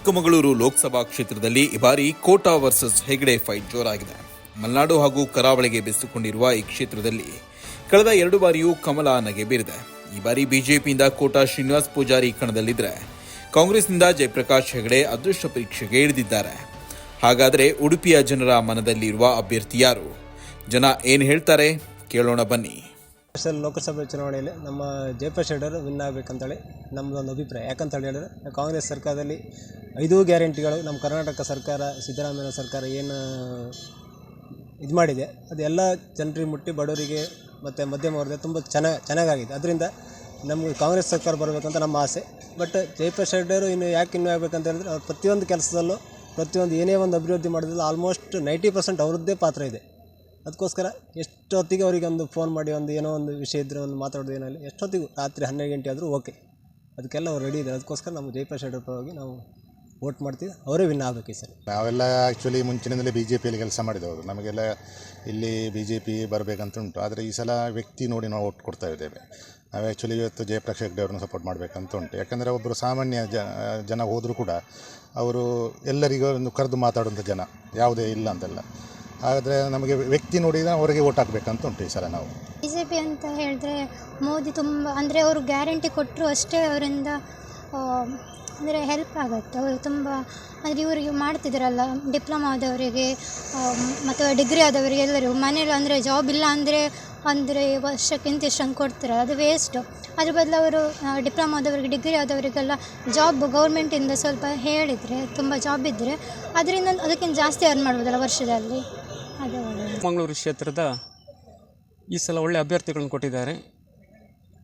ಚಿಕ್ಕಮಗಳೂರು ಲೋಕಸಭಾ ಕ್ಷೇತ್ರದಲ್ಲಿ ಈ ಬಾರಿ ಕೋಟಾ ವರ್ಸಸ್ ಹೆಗಡೆ ಫೈಟ್ ಜೋರಾಗಿದೆ. ಮಲೆನಾಡು ಹಾಗೂ ಕರಾವಳಿಗೆ ಬೆಸ್ತುಕೊಂಡಿರುವ ಈ ಕ್ಷೇತ್ರದಲ್ಲಿ ಕಳೆದ ಎರಡು ಬಾರಿಯೂ ಕಮಲ ನಗೆ ಬೀರಿದೆ. ಈ ಬಾರಿ ಬಿಜೆಪಿಯಿಂದ ಕೋಟಾ ಶ್ರೀನಿವಾಸ್ ಪೂಜಾರಿ ಕಣದಲ್ಲಿದ್ದರೆ ಕಾಂಗ್ರೆಸ್ನಿಂದ ಜಯಪ್ರಕಾಶ್ ಹೆಗಡೆ ಅದೃಷ್ಟ ಪರೀಕ್ಷೆಗೆ ಇಳಿದಿದ್ದಾರೆ. ಹಾಗಾದರೆ ಉಡುಪಿಯ ಜನರ ಮನದಲ್ಲಿರುವ ಅಭ್ಯರ್ಥಿ ಯಾರು? ಜನ ಏನು ಹೇಳ್ತಾರೆ? ಕೇಳೋಣ ಬನ್ನಿ. ಲೋಕಸಭೆ ಚುನಾವಣೆಯಲ್ಲಿ ನಮ್ಮ ಜಯಪ್ಪ ಶೆಟ್ಟರ್ ವಿನ್ ಆಗಬೇಕಂತೇಳಿ ನಮ್ಮದೊಂದು ಅಭಿಪ್ರಾಯ. ಯಾಕಂತ ಹೇಳಿದ್ರೆ, ಕಾಂಗ್ರೆಸ್ ಸರ್ಕಾರದಲ್ಲಿ ಐದು ಗ್ಯಾರಂಟಿಗಳು ನಮ್ಮ ಕರ್ನಾಟಕ ಸರ್ಕಾರ, ಸಿದ್ದರಾಮಯ್ಯ ಸರ್ಕಾರ ಏನು ಇದು ಮಾಡಿದೆ, ಅದೆಲ್ಲ ಜನರಿಗೆ ಮುಟ್ಟಿ ಬಡವರಿಗೆ ಮತ್ತು ಮಧ್ಯಮ ವರ್ಗ ತುಂಬ ಚೆನ್ನಾಗಿ ಚೆನ್ನಾಗಾಗಿದೆ. ಅದರಿಂದ ನಮಗೆ ಕಾಂಗ್ರೆಸ್ ಸರ್ಕಾರ ಬರಬೇಕಂತ ನಮ್ಮ ಆಸೆ. ಬಟ್ ಜಯಪ್ಪ ಶೆಡ್ಡರು ಇನ್ನು ಯಾಕೆ ಇನ್ನೂ ಆಗಬೇಕಂತ ಹೇಳಿದ್ರೆ, ಅವ್ರು ಪ್ರತಿಯೊಂದು ಕೆಲಸದಲ್ಲೂ ಪ್ರತಿಯೊಂದು ಏನೇ ಒಂದು ಅಭಿವೃದ್ಧಿ ಮಾಡಿದ್ರು ಆಲ್ಮೋಸ್ಟ್ ನೈಂಟಿ ಪರ್ಸೆಂಟ್ ಅವ್ರದ್ದೇ ಪಾತ್ರ ಇದೆ. ಅದಕ್ಕೋಸ್ಕರ ಎಷ್ಟೊತ್ತಿಗೆ ಅವರಿಗೆ ಒಂದು ಫೋನ್ ಮಾಡಿ ಒಂದು ಏನೋ ಒಂದು ವಿಷಯ ಇದ್ದರೆ ಒಂದು ಮಾತಾಡೋದು ಏನಾಗಲಿ ಎಷ್ಟೊತ್ತಿಗೂ ರಾತ್ರಿ ಹನ್ನೆರಡು ಗಂಟೆ ಆದರೂ ಓಕೆ ಅದಕ್ಕೆಲ್ಲ ಅವ್ರು ರೆಡಿ ಇದ್ದಾರೆ. ಅದಕ್ಕೋಸ್ಕರ ನಮ್ಮ ಜಯಪ್ರಕಾಶ್ ಶೆಟ್ಟರ್ ಪರವಾಗಿ ನಾವು ವೋಟ್ ಮಾಡ್ತೀವಿ. ಅವರೇ ವಿನ್ ಆಗಬೇಕು ಸರ್. ನಾವೆಲ್ಲ ಆ್ಯಕ್ಚುಲಿ ಮುಂಚಿನಿಂದಲೇ ಬಿ ಜೆ ಪಿಯಲ್ಲಿ ಕೆಲಸ ಮಾಡಿದವರು. ನಮಗೆಲ್ಲ ಇಲ್ಲಿ ಬಿ ಜೆ ಪಿ ಬರಬೇಕಂತ ಉಂಟು. ಆದರೆ ಈ ಸಲ ವ್ಯಕ್ತಿ ನೋಡಿ ನಾವು ವೋಟ್ ಕೊಡ್ತಾ ಇದ್ದೇವೆ. ನಾವು ಆ್ಯಕ್ಚುಲಿ ಇವತ್ತು ಜಯಪ್ರಕಾಶ್ ಹೆಗ್ಡೆ ಅವ್ರನ್ನ ಸಪೋರ್ಟ್ ಮಾಡಬೇಕಂತ ಉಂಟು. ಯಾಕಂದರೆ ಒಬ್ಬರು ಸಾಮಾನ್ಯ ಜನ ಹೋದರೂ ಕೂಡ ಅವರು ಎಲ್ಲರಿಗೂ ಒಂದು ಕರೆದು ಮಾತಾಡುವಂಥ ಜನ. ಯಾವುದೇ ಇಲ್ಲ ಅಂತಲ್ಲ. ಆದರೆ ನಮಗೆ ವ್ಯಕ್ತಿ ನೋಡಿ ಅವರಿಗೆ ಓಟ್ ಹಾಕಬೇಕಂತ ಉಂಟು ಈ ಸಲ ನಾವು. ಬಿ ಜೆ ಪಿ ಅಂತ ಹೇಳಿದ್ರೆ ಮೋದಿ ತುಂಬ, ಅಂದರೆ ಅವರು ಗ್ಯಾರಂಟಿ ಕೊಟ್ಟರು ಅಷ್ಟೇ ಅವರಿಂದ ಅಂದರೆ ಹೆಲ್ಪ್ ಆಗುತ್ತೆ. ಅವರು ತುಂಬ, ಅಂದರೆ ಇವರಿಗೆ ಮಾಡ್ತಿದ್ದಾರಲ್ಲ ಡಿಪ್ಲೊಮಾ ಆದವರಿಗೆ ಮತ್ತು ಡಿಗ್ರಿ ಆದವರಿಗೆ ಎಲ್ಲರಿಗೂ. ಮನೇಲಿ ಅಂದರೆ ಜಾಬ್ ಇಲ್ಲ ಅಂದರೆ ಅಂದರೆ ವರ್ಷಕ್ಕೆ ಇಂತಿಷ್ಟು ಹಂಗೆ ಕೊಡ್ತಾರೆ ಅದು ವೇಸ್ಟು ಅದ್ರ ಬದಲು ಅವರು ಡಿಪ್ಲೊಮಾ ಆದವರಿಗೆ ಡಿಗ್ರಿ ಆದವರಿಗೆಲ್ಲ ಜಾಬ್ ಗೌರ್ಮೆಂಟಿಂದ ಸ್ವಲ್ಪ ಹೇಳಿದರೆ, ತುಂಬ ಜಾಬ್ ಇದ್ದರೆ ಅದರಿಂದ ಅದಕ್ಕಿಂತ ಜಾಸ್ತಿ ಅರ್ನ್ ಮಾಡ್ಬೋದಲ್ಲ ವರ್ಷದಲ್ಲಿ? ಮಂಗಳೂರು ಕ್ಷೇತ್ರದ ಈ ಸಲ ಒಳ್ಳೆ ಅಭ್ಯರ್ಥಿಗಳನ್ನು ಕೊಟ್ಟಿದ್ದಾರೆ.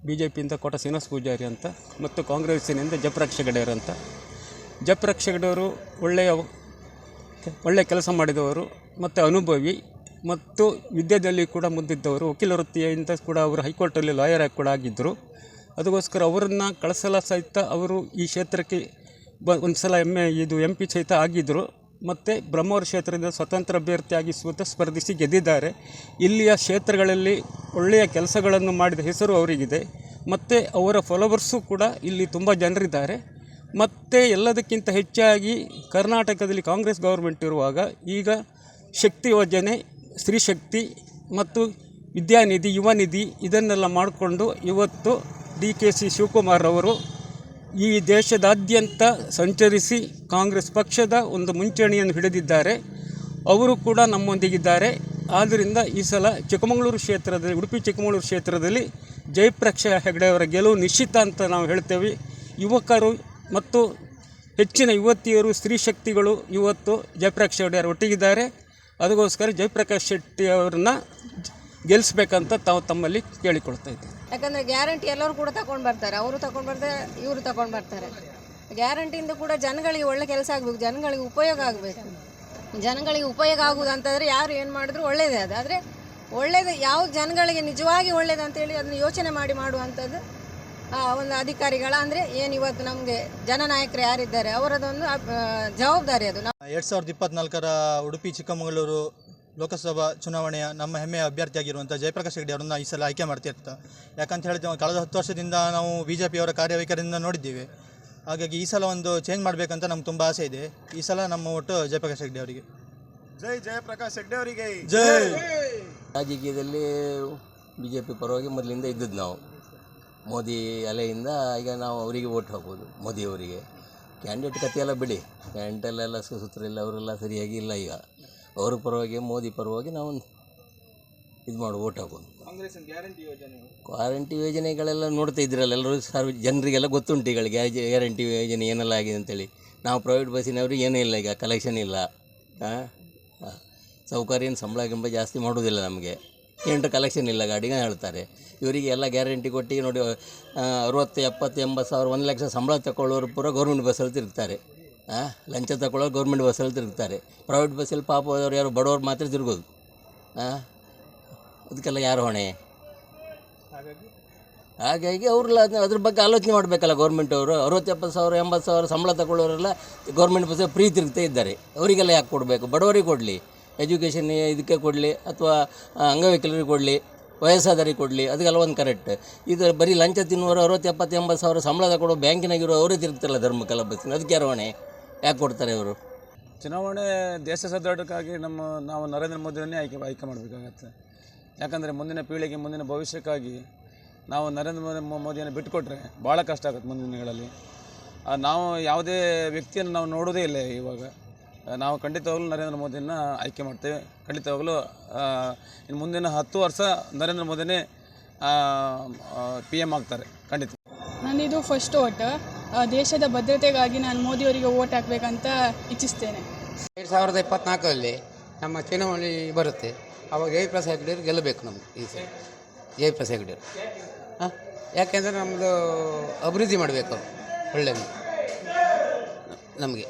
ಬಿ ಜೆ ಪಿಯಿಂದ ಕೋಟ ಶ್ರೀನಿವಾಸ ಪೂಜಾರಿ ಅಂತ ಮತ್ತು ಕಾಂಗ್ರೆಸ್ಸಿನಿಂದ ಜಪರಕ್ಷ ಅಂತ. ಜಪರಕ್ಷ ಗಡೆಯವರು ಒಳ್ಳೆಯ ಒಳ್ಳೆಯ ಕೆಲಸ ಮಾಡಿದವರು ಮತ್ತು ಅನುಭವಿ ಮತ್ತು ವಿದ್ಯೆಯಲ್ಲಿ ಕೂಡ ಮುಂದಿದ್ದವರು. ವಕೀಲ ವೃತ್ತಿಯಿಂದ ಕೂಡ ಅವರು ಹೈಕೋರ್ಟಲ್ಲಿ ಲಾಯರ್ ಆಗಿ ಕೂಡ ಆಗಿದ್ದರು. ಅದಕ್ಕೋಸ್ಕರ ಅವರನ್ನು ಕಳಿಸಲ ಸಹಿತ ಅವರು ಈ ಕ್ಷೇತ್ರಕ್ಕೆ ಬ ಒಂದು ಸಲ ಎಂ ಇದು ಎಂ ಪಿ ಸಹಿತ ಆಗಿದ್ದರು. ಮತ್ತು ಬ್ರಹ್ಮವರ ಕ್ಷೇತ್ರದಿಂದ ಸ್ವತಂತ್ರ ಅಭ್ಯರ್ಥಿಯಾಗಿ ಸ್ವತಃ ಸ್ಪರ್ಧಿಸಿ ಗೆದ್ದಿದ್ದಾರೆ. ಇಲ್ಲಿಯ ಕ್ಷೇತ್ರಗಳಲ್ಲಿ ಒಳ್ಳೆಯ ಕೆಲಸಗಳನ್ನು ಮಾಡಿದ ಹೆಸರು ಅವರಿಗಿದೆ. ಮತ್ತು ಅವರ ಫಾಲೋವರ್ಸು ಕೂಡ ಇಲ್ಲಿ ತುಂಬ ಜನರಿದ್ದಾರೆ. ಮತ್ತು ಎಲ್ಲದಕ್ಕಿಂತ ಹೆಚ್ಚಾಗಿ ಕರ್ನಾಟಕದಲ್ಲಿ ಕಾಂಗ್ರೆಸ್ ಗೌರ್ಮೆಂಟ್ ಇರುವಾಗ ಈಗ ಶಕ್ತಿ ಯೋಜನೆ, ಸ್ತ್ರೀ ಶಕ್ತಿ ಮತ್ತು ವಿದ್ಯಾನಿಧಿ, ಯುವ ನಿಧಿ ಇದನ್ನೆಲ್ಲ ಮಾಡಿಕೊಂಡು ಇವತ್ತು ಡಿ ಕೆ ಸಿ ಶಿವಕುಮಾರ್ ಅವರು ಈ ದೇಶದಾದ್ಯಂತ ಸಂಚರಿಸಿ ಕಾಂಗ್ರೆಸ್ ಪಕ್ಷದ ಒಂದು ಮುಂಚೂಣಿಯನ್ನು ಹಿಡಿದಿದ್ದಾರೆ. ಅವರು ಕೂಡ ನಮ್ಮೊಂದಿಗಿದ್ದಾರೆ. ಆದ್ದರಿಂದ ಈ ಸಲ ಚಿಕ್ಕಮಗಳೂರು ಕ್ಷೇತ್ರದಲ್ಲಿ, ಉಡುಪಿ ಚಿಕ್ಕಮಗಳೂರು ಕ್ಷೇತ್ರದಲ್ಲಿ ಜಯಪ್ರಕಾಶ ಹೆಗಡೆ ಅವರ ಗೆಲುವು ನಿಶ್ಚಿತ ಅಂತ ನಾವು ಹೇಳ್ತೇವೆ. ಯುವಕರು ಮತ್ತು ಹೆಚ್ಚಿನ ಯುವತಿಯರು, ಸ್ತ್ರೀ ಶಕ್ತಿಗಳು ಇವತ್ತು ಜಯಪ್ರಕಾಶ್ ಅವರು ಒಟ್ಟಿಗಿದ್ದಾರೆ. ಅದಕ್ಕೋಸ್ಕರ ಜಯಪ್ರಕಾಶ್ ಶೆಟ್ಟಿ ಅವರನ್ನ ಗೆಲ್ಲಿಸ್ಬೇಕಂತ ತಾವು ತಮ್ಮಲ್ಲಿ ಕೇಳಿಕೊಳ್ತಾ ಇದ್ದೇವೆ. ಯಾಕಂದರೆ ಗ್ಯಾರಂಟಿ ಎಲ್ಲರೂ ಕೂಡ ತಗೊಂಡು ಬರ್ತಾರೆ. ಅವರು ತಗೊಂಡು ಬರ್ತಾರೆ ಇವರು ತಗೊಂಡು ಬರ್ತಾರೆ. ಗ್ಯಾರಂಟಿಯಿಂದ ಕೂಡ ಜನಗಳಿಗೆ ಒಳ್ಳೆ ಕೆಲಸ ಆಗಬೇಕು ಜನಗಳಿಗೆ ಉಪಯೋಗ ಆಗಬೇಕು. ಜನಗಳಿಗೆ ಉಪಯೋಗ ಆಗುವುದು ಅಂತಂದರೆ ಯಾರು ಏನು ಮಾಡಿದ್ರು ಒಳ್ಳೆಯದೇ ಅದು. ಆದರೆ ಒಳ್ಳೇದು ಯಾವ ಜನಗಳಿಗೆ ನಿಜವಾಗಿ ಒಳ್ಳೇದು ಅಂತೇಳಿ ಅದನ್ನು ಯೋಚನೆ ಮಾಡಿ ಮಾಡುವಂಥದ್ದು ಆ, ಒಂದು ಅಧಿಕಾರಿಗಳ ಅಂದರೆ ಏನು ಇವತ್ತು ನಮಗೆ ಜನನಾಯಕರು ಯಾರಿದ್ದಾರೆ ಅವರದೊಂದು ಜವಾಬ್ದಾರಿ ಅದು. ಎರಡು ಸಾವಿರದ ಇಪ್ಪತ್ನಾಲ್ಕರ ಉಡುಪಿ ಚಿಕ್ಕಮಗಳೂರು ಲೋಕಸಭಾ ಚುನಾವಣೆಯ ನಮ್ಮ ಹೆಮ್ಮೆಯ ಅಭ್ಯರ್ಥಿಯಾಗಿರುವಂಥ ಜಯಪ್ರಕಾಶ್ ರೆಡ್ಡಿ ಅವರನ್ನು ಈ ಸಲ ಆಯ್ಕೆ ಮಾಡ್ತಿರ್ತ. ಯಾಕಂತ ಹೇಳಿದ್ರೆ ಕಳೆದ ಹತ್ತು ವರ್ಷದಿಂದ ನಾವು ಬಿ ಜೆ ಪಿಯವರ ಕಾರ್ಯವೈಖರಿಯಿಂದ ನೋಡಿದ್ದೀವಿ. ಹಾಗಾಗಿ ಈ ಸಲ ಒಂದು ಚೇಂಜ್ ಮಾಡಬೇಕಂತ ನಮ್ಗೆ ತುಂಬ ಆಸೆ ಇದೆ. ಈ ಸಲ ನಮ್ಮ ಒಟ್ಟು ಜಯಪ್ರಕಾಶ್ ರೆಡ್ಡಿ ಅವರಿಗೆ. ಜೈ ಜಯಪ್ರಕಾಶ್ ರೆಡ್ಡಿ ಅವರಿಗೆ. ಜೈ! ರಾಜಕೀಯದಲ್ಲಿ ಬಿ ಜೆ ಪಿ ಪರವಾಗಿ ಮೊದಲಿಂದ ಇದ್ದದ್ದು ನಾವು. ಮೋದಿ ಅಲೆಯಿಂದ ಈಗ ನಾವು ಅವರಿಗೆ ಓಟ್ ಹಾಕ್ಬೋದು ಮೋದಿಯವರಿಗೆ ಕ್ಯಾಂಡಿಡೇಟ್ ಕಥೆಯೆಲ್ಲ ಬಿಡಿ. ಕ್ಯಾಂಡಲ್ಲೆಲ್ಲ ಸುಸೂತ್ರೆಲ್ಲ ಅವರೆಲ್ಲ ಸರಿಯಾಗಿ ಇಲ್ಲ ಈಗ. ಅವ್ರ ಪರವಾಗಿ ಮೋದಿ ಪರವಾಗಿ ನಾವು ಇದು ಮಾಡು ಓಟ್ ಹಾಕೋದು ಗ್ಯಾರಂಟಿ ಯೋಜನೆಗಳೆಲ್ಲ ನೋಡ್ತಾ ಇದ್ರಲ್ಲ ಎಲ್ಲರೂ ಸರ್ವ ಜನರಿಗೆಲ್ಲ ಗೊತ್ತುಂಟು ಈಗ ಗ್ಯಾರಂಟಿ ಯೋಜನೆ ಏನೆಲ್ಲ ಆಗಿದೆ ಅಂತೇಳಿ. ನಾವು ಪ್ರೈವೇಟ್ ಬಸ್ಸಿನವರು ಏನೂ ಇಲ್ಲ ಈಗ ಕಲೆಕ್ಷನ್ ಇಲ್ಲ. ಹಾಂ ಸೌಕರ್ಯ ಏನು ಸಂಬಳ ಗಿಂಬ ಜಾಸ್ತಿ ಮಾಡೋದಿಲ್ಲ ನಮಗೆ. ಎಂಟು ಕಲೆಕ್ಷನ್ ಇಲ್ಲ ಗಾಡಿಗೆ ಹೇಳ್ತಾರೆ. ಇವರಿಗೆ ಎಲ್ಲ ಗ್ಯಾರಂಟಿ ಕೊಟ್ಟು ನೋಡಿ ಅರುವತ್ತು ಎಪ್ಪತ್ತು ಎಂಬತ್ತು ಸಾವಿರ ಒಂದು ಲಕ್ಷ ಸಂಬಳ ತಗೊಳ್ಳೋರು ಪೂರ ಗೌರ್ಮೆಂಟ್ ಬಸ್ಸಲ್ಲಿ ತಿರುಗ್ತಾರೆ. ಹಾಂ ಲಂಚ ತಗೊಳ್ಳೋರು ಗೌರ್ಮೆಂಟ್ ಬಸ್ಸಲ್ಲಿ ತಿರುಗ್ತಾರೆ. ಪ್ರೈವೇಟ್ ಬಸ್ಸಲ್ಲಿ ಪಾಪ ಹೋದವ್ರು ಯಾರು ಬಡವ್ರು ಮಾತ್ರ ತಿರುಗೋದು. ಅದಕ್ಕೆಲ್ಲ ಯಾರು ಹೊಣೆ? ಹಾಗಾಗಿ ಅವ್ರಲ್ಲ ಅದ್ರ ಬಗ್ಗೆ ಆಲೋಚನೆ ಮಾಡಬೇಕಲ್ಲ ಗೌರ್ಮೆಂಟ್ ಅವರು. ಅರವತ್ತು ಎಪ್ಪತ್ತು ಸಾವಿರ, ಎಂಬತ್ತು ಸಾವಿರ ಸಂಬಳ ತಗೊಳ್ಳೋರೆಲ್ಲ ಗೌರ್ಮೆಂಟ್ ಬಸ್ಸಲ್ಲಿ ಫ್ರೀ ತಿರುಗ್ತಾ ಇದ್ದಾರೆ. ಅವರಿಗೆಲ್ಲ ಯಾಕೆ ಕೊಡಬೇಕು? ಬಡವರಿಗೆ ಕೊಡಲಿ. ಎಜುಕೇಷನ್ ಇದಕ್ಕೆ ಕೊಡಲಿ ಅಥವಾ ಅಂಗವಿಕಲರಿಗೆ ಕೊಡಲಿ. ವಯಸ್ಸಾದವರಿಗೆ ಕೊಡಲಿ. ಅದಕ್ಕೆಲ್ಲ ಒಂದು ಕರೆಕ್ಟ್ ಇದು ಬರೀ ಲಂಚ ತಿನ್ನುವರು ಅರವತ್ತು ಎಪ್ಪತ್ತು ಎಂಬತ್ತು ಸಾವಿರ ಸಂಬಳ ತಗೊಳ್ಳೋ ಬ್ಯಾಂಕಿನಾಗಿರೋ ಅವರೇ ತಿರುಗ್ತಾರಲ್ಲ ಧರ್ಮಕಲ ಬಸ್ಸಿನ. ಅದಕ್ಕೆ ಯಾರು ಹೊಣೆ? ಯಾಕೆ ಕೊಡ್ತಾರೆ ಇವರು? ಚುನಾವಣೆ ದೇಶ ಸದೃಢಕ್ಕಾಗಿ ನಮ್ಮ ನಾವು ನರೇಂದ್ರ ಮೋದಿಯನ್ನೇ ಆಯ್ಕೆ ಆಯ್ಕೆ ಮಾಡಬೇಕಾಗತ್ತೆ. ಯಾಕಂದರೆ ಮುಂದಿನ ಪೀಳಿಗೆ ಮುಂದಿನ ಭವಿಷ್ಯಕ್ಕಾಗಿ ನಾವು ನರೇಂದ್ರ ಮೋದಿ ಮೋದಿಯನ್ನು ಬಿಟ್ಟುಕೊಟ್ರೆ ಭಾಳ ಕಷ್ಟ ಆಗುತ್ತೆ ಮುಂದಿನ ದಿನಗಳಲ್ಲಿ. ಆ, ನಾವು ಯಾವುದೇ ವ್ಯಕ್ತಿಯನ್ನು ನಾವು ನೋಡೋದೇ ಇಲ್ಲ ಇವಾಗ. ನಾವು ಖಂಡಿತವಾಗ್ಲೂ ನರೇಂದ್ರ ಮೋದಿಯನ್ನು ಆಯ್ಕೆ ಮಾಡ್ತೇವೆ. ಖಂಡಿತವಾಗ್ಲೂ ಇನ್ನು ಮುಂದಿನ ಹತ್ತು ವರ್ಷ ನರೇಂದ್ರ ಮೋದಿನೇ ಪಿ ಎಂ ಆಗ್ತಾರೆ. ಖಂಡಿತ. ಇದು ಫಸ್ಟ್ ಓಟ್ ದೇಶದ ಭದ್ರತೆಗಾಗಿ ನಾನು ಮೋದಿಯವರಿಗೆ ಓಟ್ ಹಾಕಬೇಕಂತ ಇಚ್ಛಿಸ್ತೇನೆ. ಎರಡು ಸಾವಿರದ ಇಪ್ಪತ್ನಾಲ್ಕರಲ್ಲಿ ನಮ್ಮ ಚುನಾವಣೆ ಬರುತ್ತೆ. ಅವಾಗ ಜಯಪ್ರಸಾದ್ ಹೆಗ್ಡೆಯವರು ಗೆಲ್ಲಬೇಕು ನಮಗೆ ಈ ಸಲ. ಜಯಪ್ರಸಾದ್ ಹೆಗ್ಡೆಯವರು. ಹಾಂ? ಯಾಕೆಂದರೆ ನಮ್ಮದು ಅಭಿವೃದ್ಧಿ ಮಾಡಬೇಕು ಒಳ್ಳೆಯದು ನಮಗೆ.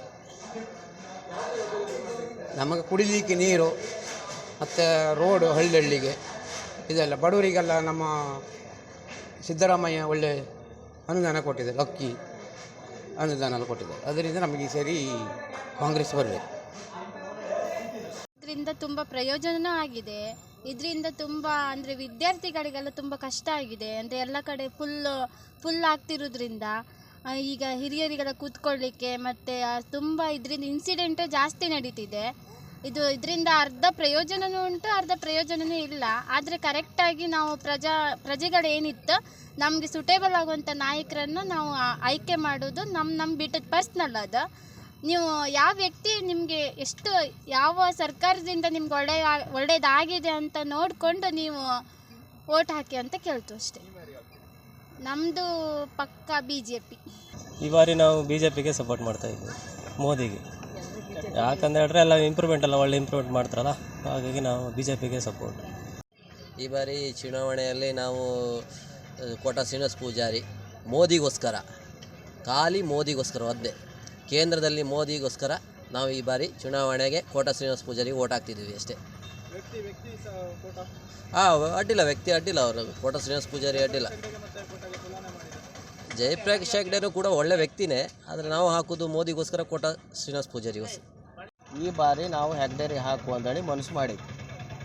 ನಮಗೆ ಕುಡಿಲಿಕ್ಕೆ ನೀರು, ಮತ್ತು ರೋಡು ಹಳ್ಳಿಗೆ ಇದೆಲ್ಲ. ಬಡವರಿಗೆಲ್ಲ ನಮ್ಮ ಸಿದ್ದರಾಮಯ್ಯ ಒಳ್ಳೆ ಅನುದಾನ ಕೊಟ್ಟಿದ್ದಾರೆ ಅಕ್ಕಿ ಅನುದಾನ ಕೊಟ್ಟಿದ್ದಾರೆ. ಅದರಿಂದ ನಮಗೆ ಈ ಸರಿ ಕಾಂಗ್ರೆಸ್ ಬರಬೇಕು. ಇದರಿಂದ ತುಂಬ ಪ್ರಯೋಜನ ಆಗಿದೆ. ಇದರಿಂದ ತುಂಬ ಅಂದರೆ ವಿದ್ಯಾರ್ಥಿಗಳಿಗೆಲ್ಲ ತುಂಬ ಕಷ್ಟ ಆಗಿದೆ. ಅಂದರೆ ಎಲ್ಲ ಕಡೆ ಫುಲ್ ಫುಲ್ ಆಗ್ತಿರೋದ್ರಿಂದ ಈಗ ಹಿರಿಯರಿಗೆಲ್ಲ ಕೂತ್ಕೊಳ್ಳಿಕ್ಕೆ ಮತ್ತು ತುಂಬ ಇದರಿಂದ ಇನ್ಸಿಡೆಂಟೇ ಜಾಸ್ತಿ ನಡೀತಿದೆ. ಇದು ಇದರಿಂದ ಅರ್ಧ ಪ್ರಯೋಜನವೂ ಉಂಟು, ಅರ್ಧ ಪ್ರಯೋಜನವೂ ಇಲ್ಲ. ಆದರೆ ಕರೆಕ್ಟಾಗಿ ನಾವು ಪ್ರಜಾ, ಪ್ರಜೆಗಳೇನಿತ್ತು, ನಮಗೆ ಸೂಟೇಬಲ್ ಆಗುವಂಥ ನಾಯಕರನ್ನು ನಾವು ಆಯ್ಕೆ ಮಾಡೋದು ನಮ್ಮ ನಮ್ಮ ಬಿಟ್ಟದ್ದು ಪರ್ಸ್ನಲ್ ಅದು. ನೀವು ಯಾವ ವ್ಯಕ್ತಿ ನಿಮಗೆ ಎಷ್ಟು, ಯಾವ ಸರ್ಕಾರದಿಂದ ನಿಮ್ಗೆ ಒಳ್ಳೆಯ ಒಳ್ಳೆಯದಾಗಿದೆ ಅಂತ ನೋಡಿಕೊಂಡು ನೀವು ಓಟ್ ಹಾಕಿ ಅಂತ ಕೇಳ್ತು ಅಷ್ಟೇ. ನಮ್ಮದು ಪಕ್ಕ ಬಿ ಜೆ ಪಿ ಈ ಬಾರಿ ನಾವು ಬಿ ಜೆ ಪಿಗೆ ಸಪೋರ್ಟ್ ಮಾಡ್ತಾ ಇದ್ದೀವಿ ಮೋದಿಗೆ. ಯಾಕಂತ ಹೇಳಿದ್ರೆ ಎಲ್ಲ ಇಂಪ್ರೂವ್ಮೆಂಟ್ ಎಲ್ಲ ಒಳ್ಳೆ ಇಂಪ್ರೂವ್ಮೆಂಟ್ ಮಾಡ್ತಾರಲ್ಲ ಹಾಗಾಗಿ ನಾವು ಬಿ ಜೆ ಪಿಗೆ ಸಪೋರ್ಟ್ ಈ ಬಾರಿ ಚುನಾವಣೆಯಲ್ಲಿ ನಾವು ಕೋಟ ಶ್ರೀನಿವಾಸ ಪೂಜಾರಿ ಮೋದಿಗೋಸ್ಕರ ಖಾಲಿ ಮೋದಿಗೋಸ್ಕರ ಒದ್ದೆ. ಕೇಂದ್ರದಲ್ಲಿ ಮೋದಿಗೋಸ್ಕರ ನಾವು ಈ ಬಾರಿ ಚುನಾವಣೆಗೆ ಕೋಟ ಶ್ರೀನಿವಾಸ ಪೂಜಾರಿ ಓಟ್ ಹಾಕ್ತಿದ್ದೀವಿ ಅಷ್ಟೇ. ಹಾಂ ಅಡ್ಡಿಲ್ಲ ವ್ಯಕ್ತಿ ಅಡ್ಡಿಲ್ಲ ಅವರು ಕೋಟ ಶ್ರೀನಿವಾಸ ಪೂಜಾರಿ ಅಡ್ಡಿಲ್ಲ. ಜಯಪ್ರಕಾಶ್ ಹೆಗ್ಡೆನೂ ಕೂಡ ಒಳ್ಳೆ ವ್ಯಕ್ತಿನೇ. ಆದರೆ ನಾವು ಹಾಕೋದು ಮೋದಿಗೋಸ್ಕರ ಕೋಟ ಶ್ರೀನಿವಾಸ ಪೂಜಾರಿಗೋಸ್ಕರ ಈ ಬಾರಿ ನಾವು ಹೆಗ್ಡೆರಿಗೆ ಹಾಕು ಅಂತೇಳಿ ಮನಸ್ಸು ಮಾಡಿ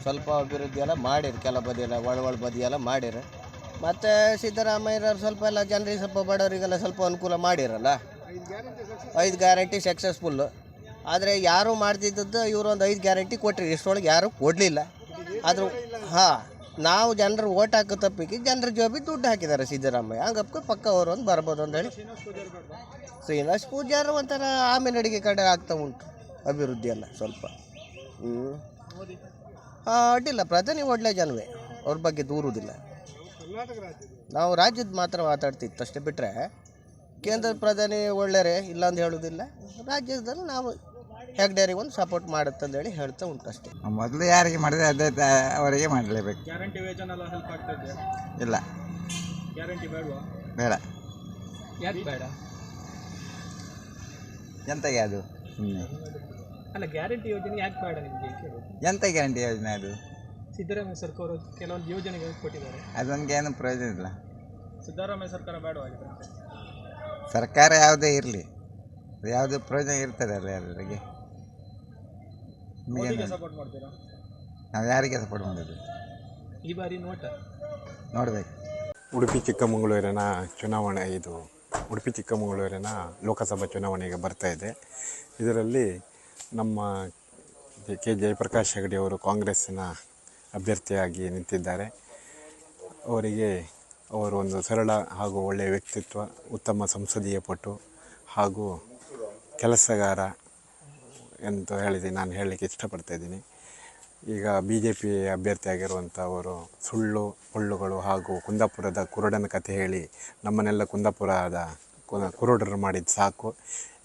ಸ್ವಲ್ಪ ಅಭಿವೃದ್ಧಿ ಎಲ್ಲ ಮಾಡಿರಿ, ಕೆಲ ಬದಿಯೆಲ್ಲ ಒಳ ಒಳ ಬದಿಯೆಲ್ಲ ಮಾಡಿರಿ. ಮತ್ತು ಸಿದ್ದರಾಮಯ್ಯರವ್ರು ಸ್ವಲ್ಪ ಎಲ್ಲ ಜನರಿಗೆ ಸ್ವಲ್ಪ ಬಡವರಿಗೆಲ್ಲ ಸ್ವಲ್ಪ ಅನುಕೂಲ ಮಾಡಿರಲ್ಲ. ಐದು ಗ್ಯಾರಂಟಿ ಸಕ್ಸಸ್ಫುಲ್ಲು ಆದರೆ ಯಾರು ಮಾಡ್ತಿದ್ದದ್ದು ಇವರು ಒಂದು ಐದು ಗ್ಯಾರಂಟಿ ಕೊಟ್ಟಿರಿ ಇಷ್ಟರೊಳಗೆ ಯಾರೂ ಕೊಡಲಿಲ್ಲ. ಆದರೂ, ಹಾಂ ನಾವು ಜನರು ಓಟ್ ಹಾಕೋ ತಪ್ಪಿಗೆ ಜನರ ಜೋಬಿ ದುಡ್ಡು ಹಾಕಿದ್ದಾರೆ ಸಿದ್ದರಾಮಯ್ಯ. ಹಂಗಪ್ಪ ಪಕ್ಕ ಅವರು ಒಂದು ಬರ್ಬೋದು ಅಂತ ಹೇಳಿ. ಶ್ರೀನಿವಾಸ್ ಪೂಜಾರ ಒಂಥರ ಆಮೇಲೆ ಅಡಿಗೆ ಕಡೆ ಆಗ್ತಾ ಉಂಟು, ಅಭಿವೃದ್ಧಿ ಎಲ್ಲ ಸ್ವಲ್ಪ. ಹ್ಞೂ ಹಾಂ ಅಡ್ಡಿಲ್ಲ, ಪ್ರಧಾನಿ ಒಳ್ಳೆ ಜನವೇ, ಅವ್ರ ಬಗ್ಗೆ ದೂರುವುದಿಲ್ಲ. ನಾವು ರಾಜ್ಯದ ಮಾತ್ರ ಮಾತಾಡ್ತಿತ್ತು ಅಷ್ಟೇ ಬಿಟ್ಟರೆ ಕೇಂದ್ರ ಪ್ರಧಾನಿ ಒಳ್ಳೆಯರೇ ಇಲ್ಲ ಅಂತ ಹೇಳೋದಿಲ್ಲ ರಾಜ್ಯದಲ್ಲಿ ನಾವು ಹೆಗ್ಡೇರಿಗೆ ಒಂದು ಸಪೋರ್ಟ್ ಮಾಡುತ್ತೆ ಅಂತ ಹೇಳಿ ಹೇಳ್ತಾ ಉಂಟು ಅಷ್ಟೇ ಮೊದಲು ಯಾರಿಗೆ ಮಾಡಿದ್ರೆ ಅದೇ ತ- ಅವರಿಗೆ ಮಾಡಲೇಬೇಕು. ಗ್ಯಾರಂಟಿ ವೇತನ ಎಲ್ಲ ಹೆಲ್ಪ್ ಆಗ್ತಾ ಇಲ್ಲ. ಗ್ಯಾರಂಟಿ ಬೇಡವಾ? ಬೇಡ. ಯಾಕೆ ಬೇಡ? ಎಂತಗೆ ಅದು? ಸುಮ್ಮನೆ ಅಲ್ಲ ಗ್ಯಾರಂಟಿ ಯೋಜನೆ ಯಾಕೆ ಬೇಡ ನಿಮಗೆ? ಕೇಳೋದು ಎಂತ ಗ್ಯಾರಂಟಿ ಯೋಜನೆ ಅದು? ಸಿದ್ದರಾಮಯ್ಯ ಸರ್ಕಾರ ಕೆಲವೊಂದು ಯೋಜನೆಗಳು ಕೊಟ್ಟಿದ್ದಾರೆ. ಅದೊಂದು ಏನು ಪ್ರಯೋಜನ ಇಲ್ಲ. ಸಿದ್ದರಾಮಯ್ಯ ಸರ್ಕಾರ ಬೇಡವಾಗಿದೆ ಸರ್ಕಾರ ಯಾವುದೇ ಇರಲಿ. ಯಾವುದೇ ಪ್ರಯೋಜನ ಇರ್ತದೆ ಅಲ್ಲ ಎಲ್ಲರಿಗೆ ನಮಗೇನು ಸಪೋರ್ಟ್ ಮಾಡ್ತೀರಾ? ನಾವು ಯಾರಿಗೆ ಸಪೋರ್ಟ್ ಮಾಡೋದು? ಈ ಬಾರಿ ನೋಟ. ನೋಡಬೇಕು. ಉಡುಪಿ ಚಿಕ್ಕಮಗಳೂರಿನ ಚುನಾವಣೆ ಇದು. ಉಡುಪಿ ಚಿಕ್ಕಮಗಳೂರಿನ ಲೋಕಸಭಾ ಚುನಾವಣೆಗೆ ಬರ್ತಾ ಇದೆ. ಇದರಲ್ಲಿ ನಮ್ಮ ಜೆ- ಕೆ. ಜಯಪ್ರಕಾಶ್ ಹೆಗಡೆ ಅವರು ಕಾಂಗ್ರೆಸ್ಸಿನ ಅಭ್ಯರ್ಥಿಯಾಗಿ ನಿಂತಿದ್ದಾರೆ. ಅವರಿಗೆ ಅವರು ಒಂದು ಸರಳ ಹಾಗೂ ಒಳ್ಳೆಯ ವ್ಯಕ್ತಿತ್ವ ಉತ್ತಮ ಸಂಸದೀಯ ಪಟು ಹಾಗೂ ಕೆಲಸಗಾರ ಎಂದು ಹೇಳಿದೆ ನಾನು ಹೇಳಲಿಕ್ಕೆ ಇಷ್ಟಪಡ್ತಾ ಇದ್ದೀನಿ. ಈಗ ಬಿ ಜೆ ಪಿ ಅಭ್ಯರ್ಥಿಯಾಗಿರುವಂಥವರು ಸುಳ್ಳು ಪೊಳ್ಳುಗಳು ಹಾಗೂ ಕುಂದಾಪುರದ ಕುರುಡನ ಕಥೆ ಹೇಳಿ ನಮ್ಮನ್ನೆಲ್ಲ ಕುಂದಾಪುರದ ಕು- ಕುರುಡರು ಮಾಡಿದ್ದು ಸಾಕು.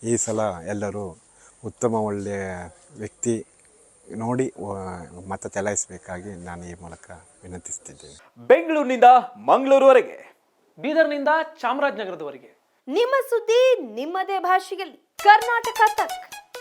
ಈ ಸಲ ಎಲ್ಲರೂ ಉತ್ತಮ ಒಳ್ಳೆಯ ವ್ಯಕ್ತಿ ನೋಡಿ ಮತ ಚಲಾಯಿಸಬೇಕಾಗಿ ನಾನು ಈ ಮೂಲಕ ವಿನಂತಿಸ್ತಿದ್ದೇನೆ ಬೆಂಗಳೂರಿನಿಂದ ಮಂಗಳೂರುವರೆಗೆ ಬೀದರ್ನಿಂದ ಚಾಮರಾಜನಗರದವರೆಗೆ. ನಿಮ್ಮ ಸುದ್ದಿ ನಿಮ್ಮದೇ ಭಾಷೆಯಲ್ಲಿ. ಕರ್ನಾಟಕ ತಕ್